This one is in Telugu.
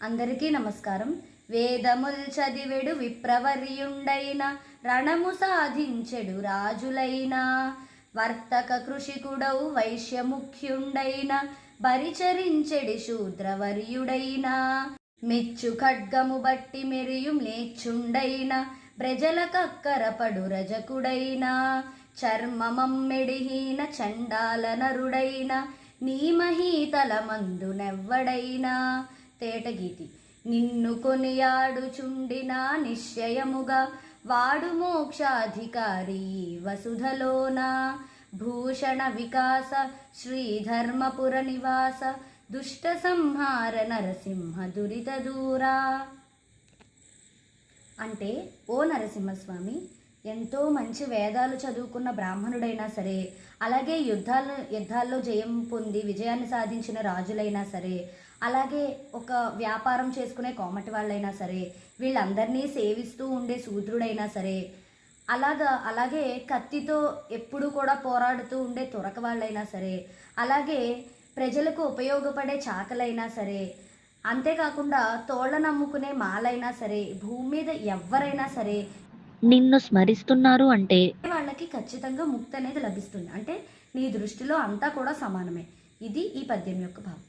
అందరికీ నమస్కారం. వేదముల్ చదివెడు విప్రవర్యుండైన రణము సాధించెడు రాజులైన వర్తక కృషికుడవు వైశ్యముఖ్యుండైన బరిచరించెడి శూద్రవర్యుడైన మెచ్చు ఖడ్గము బట్టి మెరియు నేచ్చుండైన ప్రజల కక్కరపడు రజకుడైన చర్మమమ్మెడిహీన చండాల నరుడైన నీమహీతల మందునెవ్వడైనా తేటగీతి నిన్ను కొనియాడుచుండిన నిశ్చయముగా వాడు మోక్షాధికారి వసుధలోన. భూషణ వికాస శ్రీధర్మపుర నివాస దుష్ట సంహార నరసింహ దురిత దూరా. అంటే ఓ నరసింహస్వామి ఎంతో మంచి వేదాలు చదువుకున్న బ్రాహ్మణుడైనా సరే అలాగే యుద్ధాలు యుద్ధాల్లో జయం పొంది విజయాన్ని సాధించిన రాజులైనా సరే అలాగే ఒక వ్యాపారం చేసుకునే కోమటి వాళ్ళైనా సరే వీళ్ళందరినీ సేవిస్తూ ఉండే శూద్రుడైనా సరే అలాగా అలాగే కత్తితో ఎప్పుడు కూడా పోరాడుతూ ఉండే తురక వాళ్ళైనా సరే అలాగే ప్రజలకు ఉపయోగపడే చాకలైనా సరే అంతేకాకుండా తోళ్ళ నమ్ముకునే మాలైనా సరే భూమి మీద ఎవరైనా సరే నిన్ను స్మరిస్తున్నారు అంటే? వాళ్ళకి ఖచ్చితంగా ముక్తి అనేది లభిస్తుంది. అంటే నీ దృష్టిలో అంతా కూడా సమానమే. ఇది ఈ పద్యం యొక్క భావం.